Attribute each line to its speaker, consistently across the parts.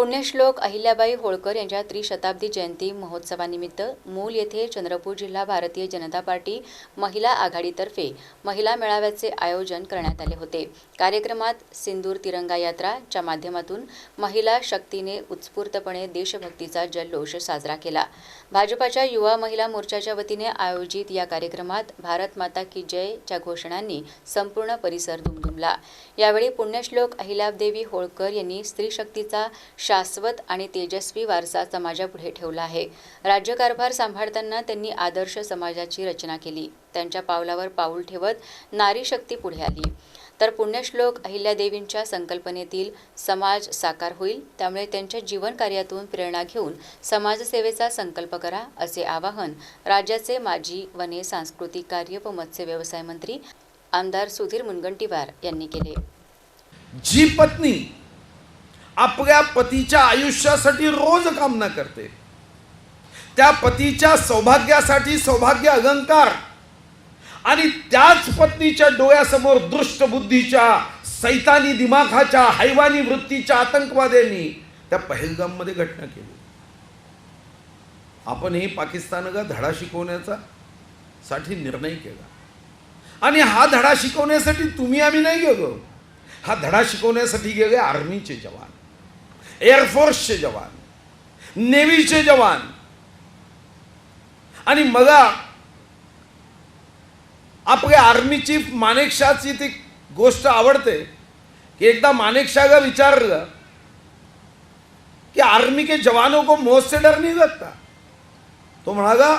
Speaker 1: पुण्यश्लोक अहिल्याबाई होळकर यांच्या त्रिशताब्दी जयंती महोत्सवानिमित्त मूल येथे चंद्रपूर जिल्हा भारतीय जनता पार्टी महिला आघाडीतर्फे महिला मेळाव्याचे आयोजन करण्यात आले होते. कार्यक्रमात सिंदूर तिरंगा यात्राच्या माध्यमातून महिला शक्तीने उत्स्फूर्तपणे देशभक्तीचा जल्लोष साजरा केला. भाजपाच्या युवा महिला मोर्चाच्या वतीने आयोजित या कार्यक्रमात भारत माता की जयच्या घोषणांनी संपूर्ण परिसर दुमदुमला. यावेळी पुण्यश्लोक अहिल्यादेवी होळकर यांनी स्त्रीशक्तीचा शाश्वत आणि तेजस्वी वारसा समाजापुढे ठेवला आहे. राज्यकारभार सांभाळताना त्यांनी आदर्श समाजाची रचना केली. त्यांच्या पावलावर पाऊल ठेवत नारी शक्ती पुढे आली. तर पुण्यश्लोक अहिल्यादेवींच्या संकल्पनेतील समाज साकार होईल त्यामुळे त्यांच्या जीवन कार्यातून प्रेरणा घेऊन समाजसेवेचा संकल्प करा असे आवाहन राज्याचे माजी वने सांस्कृतिक कार्य व मत्स्य व्यवसाय मंत्री आमदार सुधीर मुनगंटीवार यांनी केले.
Speaker 2: जी पत्नी आपल्या पतीच्या आयुष्यासाठी रोज कामना करते. त्या पतीच्या सौभाग्यासाठी सौभाग्य अलंकार आणि त्याच पत्नीच्या डोळ्यासमोर दृष्ट बुद्धीच्या सैतानी दिमाखाच्या हैवानी वृत्तीच्या आतंकवाद्यांनी त्या पहलगाममध्ये घटना केली. आपण हे पाकिस्तानला धडा शिकवण्याचा साठी निर्णय केला. आणि हा धडा शिकवण्यासाठी तुम्ही आम्ही नाही गेलो. हा धडा शिकवण्यासाठी गेले आर्मीचे जवान. एअरफोर्सचे जवान नेव्हीचे जवान. आणि मला आपले आर्मी चीफ मानेकशाची ती गोष्ट आवडते की एकदा मानेकशाला विचारलं कि आर्मी के जवानों को मौत से डर नहीं लगता? तो म्हणाला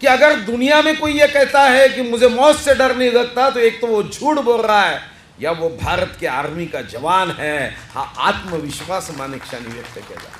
Speaker 2: कि अगर दुनिया में कोई ये कहता है कि मुझे मौत से डर नहीं लगता तो एक तो वो झूठ बोल रहा है या वो भारत के आर्मी का जवान है हा आत्मविश्वास मानेकशाने व्यक्त केला